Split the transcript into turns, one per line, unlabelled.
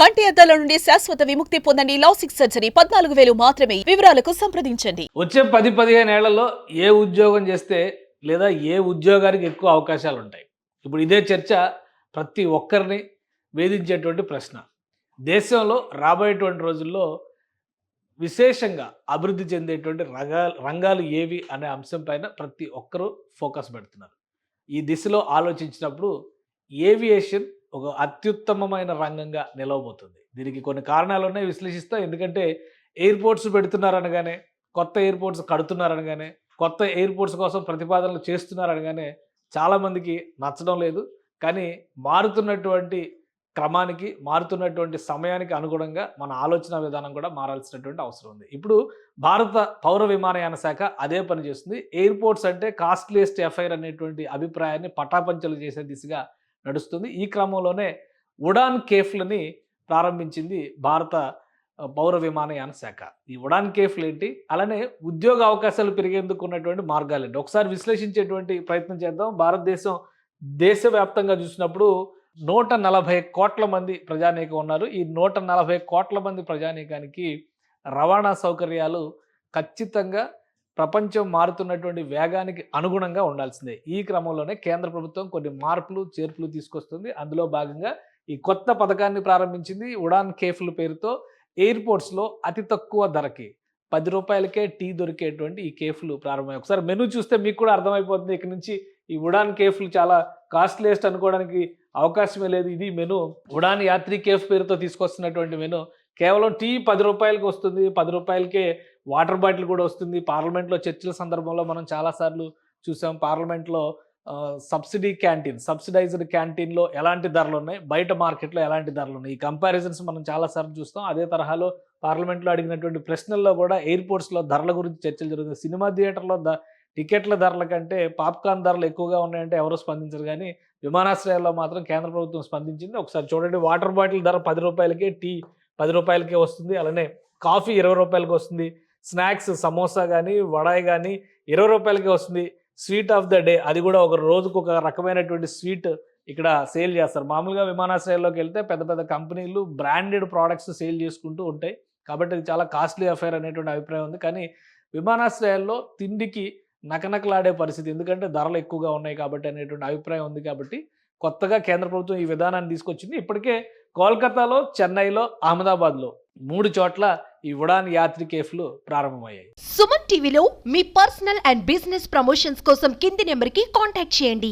కంటి అద్దాల నుండి శాశ్వత విముక్తి పొందండి లాసిక్ సర్జరీ. పద్నాలుగు వేలు మాత్రమే. వివరాలకు సంప్రదించండి.
వచ్చే పది పదిహేను ఏళ్ళలో ఏ ఉద్యోగం చేస్తే లేదా ఏ ఉద్యోగానికి ఎక్కువ అవకాశాలు ఉంటాయి? ఇప్పుడు ఇదే చర్చ ప్రతి ఒక్కరిని వేధించేటువంటి ప్రశ్న. దేశంలో రాబోయేటువంటి రోజుల్లో విశేషంగా అభివృద్ధి చెందేటువంటి రంగాలు రంగాలు ఏవి అనే అంశం పైన ప్రతి ఒక్కరూ ఫోకస్ పెడుతున్నారు. ఈ దిశలో ఆలోచించినప్పుడు ఏవియేషన్ ఒక అత్యుత్తమమైన రంగంగా నిలవబోతుంది. దీనికి కొన్ని కారణాలు ఉన్నాయి విశ్లేషిస్తాం. ఎందుకంటే ఎయిర్పోర్ట్స్ పెడుతున్నారనగానే కొత్త ఎయిర్పోర్ట్స్ కడుతున్నారనగానే కొత్త ఎయిర్పోర్ట్స్ కోసం ప్రతిపాదనలు చేస్తున్నారనగానే చాలామందికి నచ్చడం లేదు. కానీ మారుతున్నటువంటి క్రమానికి మారుతున్నటువంటి సమయానికి అనుగుణంగా మన ఆలోచన విధానం కూడా మారాల్సినటువంటి అవసరం ఉంది. ఇప్పుడు భారత పౌర విమానయాన శాఖ అదే పని చేస్తుంది. ఎయిర్పోర్ట్స్ అంటే కాస్ట్లీయెస్ట్ ఎఫ్ఐఆర్ అనేటువంటి అభిప్రాయాన్ని పటాపంచలు చేసే దిశగా నడుస్తుంది. ఈ క్రమంలోనే ఉడాన్ కేఫ్లని ప్రారంభించింది భారత పౌర విమానయాన శాఖ. ఈ ఉడాన్ కేఫ్లు ఏంటి అలానే ఉద్యోగ అవకాశాలు పెరిగేందుకు ఉన్నటువంటి మార్గాలు ఏంటి ఒకసారి విశ్లేషించేటువంటి ప్రయత్నం చేద్దాం. భారతదేశం దేశవ్యాప్తంగా చూసినప్పుడు నూట నలభై కోట్ల మంది ప్రజానీకం ఉన్నారు. ఈ నూట నలభై కోట్ల మంది ప్రజానీకానికి రవాణా సౌకర్యాలు ఖచ్చితంగా ప్రపంచం మారుతున్నటువంటి వేగానికి అనుగుణంగా ఉండాల్సిందే. ఈ క్రమంలోనే కేంద్ర ప్రభుత్వం కొన్ని మార్పులు చేర్పులు తీసుకొస్తుంది. అందులో భాగంగా ఈ కొత్త పథకాన్ని ప్రారంభించింది ఉడాన్ కేఫ్ల పేరుతో ఎయిర్పోర్ట్స్లో అతి తక్కువ ధరకి. పది రూపాయలకే టీ దొరికేటువంటి ఈ కేఫ్లు ప్రారంభమయ్యాయి. ఒకసారి మెనూ చూస్తే మీకు కూడా అర్థమైపోతుంది. ఇక్కడ నుంచి ఈ ఉడాన్ కేఫ్లు చాలా కాస్ట్లీయెస్ట్ అనుకోవడానికి అవకాశమే లేదు. ఇది మెను. ఉడాన్ యాత్రి కేఫ్ పేరుతో తీసుకొస్తున్నటువంటి మెను. కేవలం టీ పది రూపాయలకి వస్తుంది. పది రూపాయలకే వాటర్ బాటిల్ కూడా వస్తుంది. పార్లమెంట్లో చర్చల సందర్భంలో మనం చాలాసార్లు చూసాం. పార్లమెంట్లో సబ్సిడీ క్యాంటీన్ సబ్సిడైజ్డ్ క్యాంటీన్లో ఎలాంటి ధరలు ఉన్నాయి? బయట మార్కెట్లో ఎలాంటి ధరలు ఉన్నాయి? ఈ కంపారిజన్స్ మనం చాలాసార్లు చూస్తాం. అదే తరహాలో పార్లమెంట్లో అడిగినటువంటి ప్రశ్నల్లో కూడా ఎయిర్పోర్ట్స్లో ధరల గురించి చర్చలు జరుగుతుంది సినిమా థియేటర్లో ద టికెట్ల ధరల కంటే పాప్కార్న్ ధరలు ఎక్కువగా ఉన్నాయంటే ఎవరూ స్పందించరు. కానీ విమానాశ్రయాల్లో మాత్రం కేంద్ర ప్రభుత్వం స్పందించింది. ఒకసారి చూడండి. వాటర్ బాటిల్ ధర పది రూపాయలకే టీ పది రూపాయలకే వస్తుంది. అలానే కాఫీ ఇరవై రూపాయలకి వస్తుంది. స్నాక్స్ సమోసా కానీ వడాయి కానీ ఇరవై రూపాయలకే వస్తుంది. Sweet of the day. అది కూడా ఒక రోజుకు ఒక రకమైనటువంటి స్వీట్ ఇక్కడ సేల్ చేస్తారు. మామూలుగా విమానాశ్రయాల్లోకి వెళ్తే పెద్ద పెద్ద కంపెనీలు బ్రాండెడ్ ప్రోడక్ట్స్ సేల్ చేసుకుంటూ ఉంటాయి. కాబట్టి ఇది చాలా కాస్ట్లీ అఫైర్ అనేటువంటి అభిప్రాయం ఉంది. కానీ విమానాశ్రయాల్లో తిండికి నకనకలాడే పరిస్థితి. ఎందుకంటే ధరలు ఎక్కువగా ఉన్నాయి కాబట్టి అనేటువంటి అభిప్రాయం ఉంది కాబట్టి కొత్తగా కేంద్ర ప్రభుత్వం ఈ విధానాన్ని తీసుకొచ్చింది. ఇప్పటికే కోల్కతాలో చెన్నైలో అహ్మదాబాద్లో మూడు చోట్ల ఈ ఉడాన్ యాత్రి కేఫ్లు ప్రారంభమయ్యాయి.
సుమన్ టీవీలో మీ పర్సనల్ అండ్ బిజినెస్ ప్రమోషన్స్ కోసం కింది నెంబర్కి కాంటాక్ట్ చేయండి.